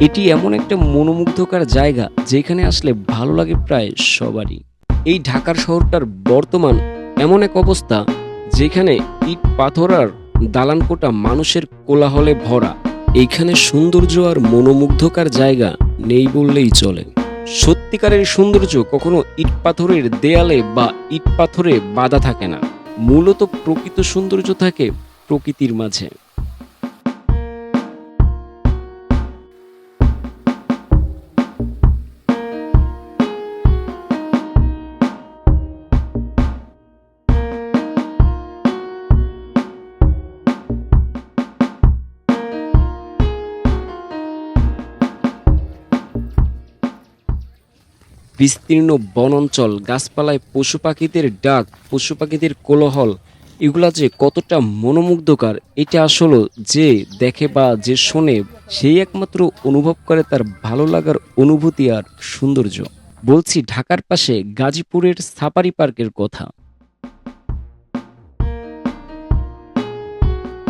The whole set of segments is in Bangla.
এটি এমন একটা মনোমুগ্ধকর জায়গা যেখানে আসলে ভালো লাগে প্রায় সবারই। এই ঢাকার শহরটার বর্তমান এমন এক অবস্থা যেখানে ইট, পাথর আর দালানকোটা মানুষের কোলাহলে ভরা। এইখানে সৌন্দর্য আর মনোমুগ্ধকর জায়গা নেই বললেই চলে। সত্যিকারের সৌন্দর্য কখনো ইট পাথরের দেয়ালে বা ইট পাথরে বাধা থাকে না। মূলত প্রকৃত সৌন্দর্য থাকে প্রকৃতির মাঝে। বিস্তীর্ণ বনাঞ্চল, গাছপালায় পশু পাখিদের ডাক, পশু পাখিদের কোলাহল, এগুলা যে কতটা মনোমুগ্ধকর, এটা আসলে যে দেখে বা যে শোনে সেই একমাত্র অনুভব করে তার ভালো লাগার অনুভূতি আর সৌন্দর্য। বলছি ঢাকার পাশে গাজীপুরের সাফারি পার্কের কথা।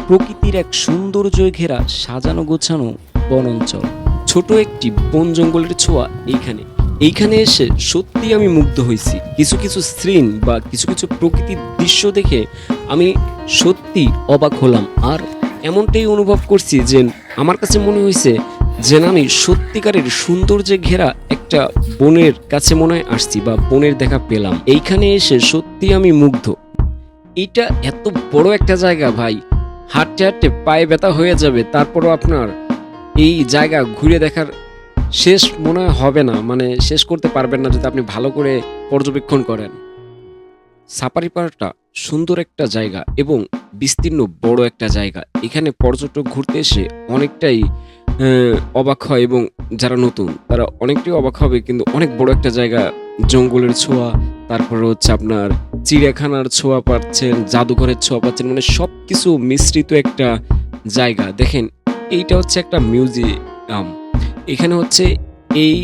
প্রকৃতির এক সৌন্দর্য ঘেরা সাজানো গোছানো বনাঞ্চল। ছোট একটি বন জঙ্গলের ছোঁয়া এইখানে। এইখানে এসে সত্যি আমি মুগ্ধ হয়েছি। কিছু কিছু সিন বা কিছু কিছু প্রকৃতির দৃশ্য দেখে আমি সত্যি অবাক হলাম। আর এমনটাই অনুভব করছি যে আমার কাছে মনে হয়েছে যেন আমি সত্যিকারের সৌন্দর্যে ঘেরা একটা বনের কাছে মনে হয় আসছি বা বনের দেখা পেলাম। এইখানে এসে সত্যি আমি মুগ্ধ। এটা এত বড় একটা জায়গা ভাই। হাঁটতে হাঁটতে পায়ে ব্যথা হয়ে যাবে, তারপরও আপনার এই জায়গা ঘুরে দেখার শেষ মনে হবে না মানে শেষ করতে পারবেন না যদি আপনি ভালো করে পর্যবেক্ষণ করেন। সাপারি পার্কটা সুন্দর একটা জায়গা এবং বিস্তীর্ণ বড় একটা জায়গা। এখানে পর্যটক ঘুরতে এসে অনেকটাই অবাক হয় এবং যারা নতুন, তারা অনেকটাই অবাক হবে কিন্তু অনেক বড় একটা জায়গা, জঙ্গলের ছোঁয়া, তারপরে হচ্ছে আপনার চিড়িয়াখানার ছোঁয়া পাচ্ছেন, জাদুঘরের ছোঁয়া পাচ্ছেন মানে সব কিছু মিশ্রিত একটা জায়গা। দেখেন, এইটা হচ্ছে একটা মিউজিয়াম। এখানে হচ্ছে এই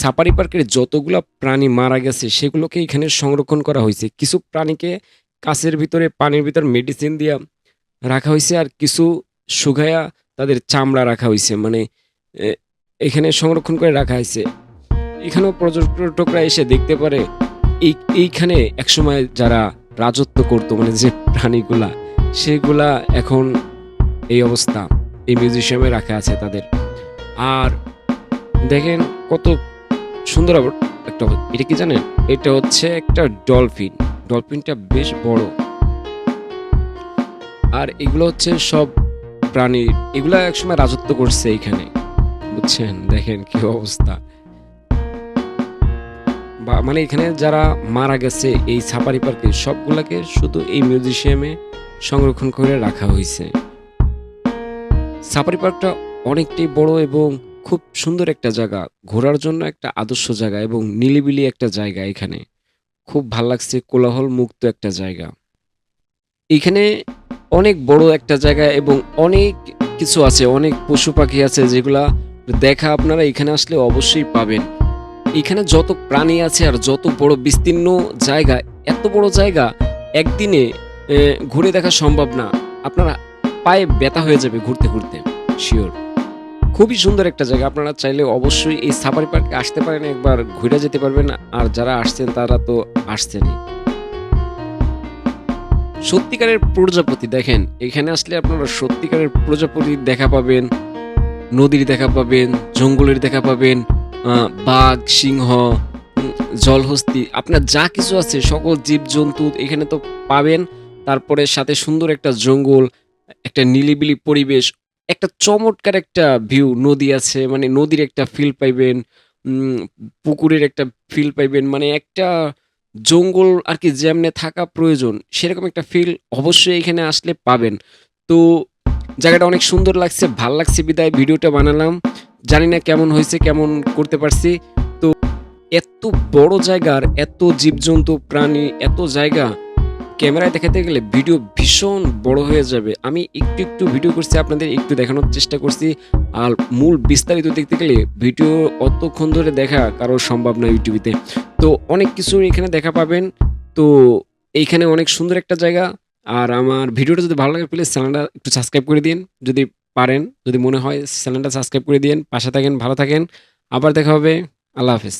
সাফারি পার্কের যতগুলো প্রাণী মারা গেছে, সেগুলোকে এখানে সংরক্ষণ করা হয়েছে। কিছু প্রাণীকে কাছের ভিতরে, পানির ভিতর মেডিসিন দিয়া রাখা হয়েছে আর কিছু শুকায়া তাদের চামড়া রাখা হয়েছে। মানে এখানে সংরক্ষণ করে রাখা হয়েছে। এখানেও পর্যটকরা এসে দেখতে পারে, এই, এইখানে একসময় যারা রাজত্ব করতো মানে যে প্রাণীগুলা, সেগুলা এখন এই অবস্থা, এই মিউজিয়ামে রাখা আছে তাদের। আর দেখেন কত সুন্দর একটা এটা কি জানেন? এটা হচ্ছে একটা ডলফিন। ডলফিনটা বেশ বড়। আর এগুলো হচ্ছে সব প্রাণী। এগুলা একসময় রাজত্ব করছে এখানে। বুঝছেন? দেখেন কি অবস্থা। বা মানে এখানে যারা মারা গেছে এই সাফারি পার্কে, সবগুলাকে শুধু এই মিউজিয়ামে সংরক্ষণ করে রাখা হয়েছে। সাফারি পার্কটা অনেকটাই বড় এবং খুব সুন্দর একটা জায়গা। ঘোরার জন্য একটা আদর্শ জায়গা এবং নিলিবিলি একটা জায়গা এখানে। খুব ভালো লাগছে কোলাহল মুক্ত একটা জায়গা। এখানে অনেক বড় একটা জায়গা এবং অনেক কিছু আছে, অনেক পশু পাখি আছে যেগুলা দেখা আপনারা এখানে আসলে অবশ্যই পাবেন। এখানে যত প্রাণী আছে আর যত বড় বিস্তীর্ণ জায়গা, এত বড় জায়গা একদিনে ঘুরে দেখা সম্ভব না। আপনারা পায়ে ব্যথা হয়ে যাবে ঘুরতে ঘুরতে শিওর খুবই সুন্দর একটা জায়গা। আপনারা চাইলে অবশ্যই এই সাফারি পার্কে আসতে পারেন, একবার ঘুরে যেতে পারবেন। আর যারা আসছেন, তারা তো আসছেনই। সত্যিকারের প্রজাপতি দেখেন, এখানে আসলে আপনারা সত্যিকারের প্রজাপতি দেখা পাবেন, নদীর দেখা পাবেন, জঙ্গলের দেখা পাবেন বাঘ, সিংহ জলহস্তি, আপনার যা কিছু আছে, সকল জীবজন্তু এখানে তো পাবেন। তারপরে সাথে সুন্দর একটা জঙ্গল, একটা নিলিবিলি পরিবেশ একটা চমৎকার একটা ভিউ নদী আছে মানে নদীর একটা ফিল পাইবেন পুকুরের একটা ফিল পাইবেন মানে একটা জঙ্গল আর কি যেমনে থাকা প্রয়োজন, সেরকম একটা ফিল অবশ্যই এখানে আসলে পাবেন। তো জায়গাটা অনেক সুন্দর লাগছে, ভালো লাগছে, বিদায়, ভিডিওটা বানালাম। জানি না কেমন হয়েছে, কেমন করতে পারছি। তো এত বড় জায়গার, এত জীবজন্তু, প্রাণী, এত জায়গা ক্যামেরায় দেখাতে গেলে ভিডিও ভীষণ বড় হয়ে যাবে। আমি একটু একটু ভিডিও করছি, আপনাদের একটু দেখানোর চেষ্টা করছি। আর মূল বিস্তারিত দেখতে গেলে ভিডিও অতক্ষণ ধরে দেখা কারও সম্ভব না ইউটিউবেতে তো অনেক কিছু এখানে দেখা পাবেন। তো এইখানে অনেক সুন্দর একটা জায়গা। আর আমার ভিডিওটা যদি ভালো লাগে প্লিজ চ্যানেলটা একটু সাবস্ক্রাইব করে দিন। যদি পারেন, যদি মনে হয় চ্যানেলটা সাবস্ক্রাইব করে দিন পাশে থাকেন, ভালো থাকেন। আবার দেখা হবে। আল্লাহ হাফিজ।